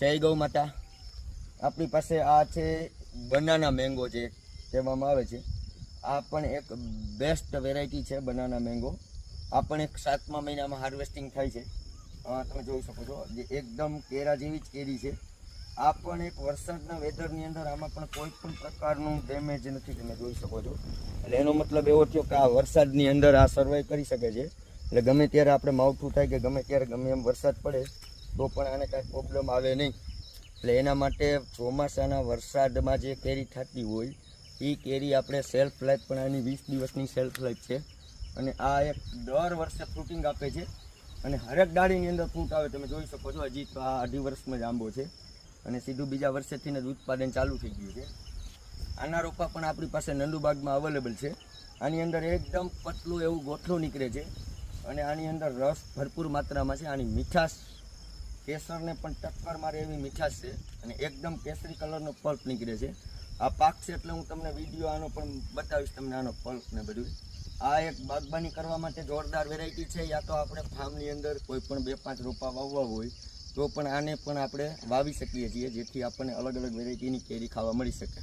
જય ગૌ માતા. આપણી પાસે આ છે બનાના મેંગો જે કહેવામાં આવે છે. આ પણ એક બેસ્ટ વેરાયટી છે બનાના મેંગો આ પણ એક સાતમા મહિનામાં હાર્વેસ્ટિંગ થાય છે. તમે જોઈ શકો છો, જે એકદમ કેરા જેવી જ કેરી છે. આ પણ એક વરસાદના વેધરની અંદર આમાં પણ કોઈ પણ પ્રકારનું ડેમેજ નથી, તમે જોઈ શકો છો. એટલે એનો મતલબ એવો થયો કે આ વરસાદની અંદર આ સર્વાઈવ કરી શકે છે. એટલે ગમે ત્યારે આપણે માવઠું થાય કે ગમે ત્યારે ગમે એમ વરસાદ પડે તો પણ આને કાંઈ પ્રોબ્લેમ આવે નહીં. એટલે એના માટે ચોમાસાના વરસાદમાં જે કેરી થતી હોય એ કેરી આપણે સેલ્ફ લાઈફ પણ આની વીસ દિવસની સેલ્ફ લાઈફ છે. અને આ એક દર વર્ષે ફ્રૂટિંગ આપે છે. અને હરેક ડાળીની અંદર ફ્રૂટ આવે, તમે જોઈ શકો છો, હજી તો આ અઢી વર્ષમાં જ આંબો છે. અને સીધું બીજા વર્ષેથી જ ઉત્પાદન ચાલુ થઈ ગયું છે. આના રોપા પણ આપણી પાસે નંદુબાગમાં અવેલેબલ છે. આની અંદર એકદમ પતલું એવું ગોઠલું નીકળે છે. અને આની અંદર રસ ભરપૂર માત્રામાં છે. આની મીઠાશ કેસરને પણ ટક્કર મારે એવી મીઠાશ છે અને એકદમ કેસરી કલરનો પલ્પ નીકળે છે. આ પાક છે એટલે હું તમને વીડિયો આનો પણ બતાવીશ, તમને આનો પલ્પ ને બધું. આ એક બાગબાની કરવા માટે જોરદાર વેરાયટી છે. યા તો આપણે ફાર્મની અંદર કોઈ પણ બે પાંચ રોપા વાવવા હોય, તો પણ આને પણ આપણે વાવી શકીએ છીએ, જેથી આપણને અલગ અલગ વેરાયટીની કેરી ખાવા મળી શકે.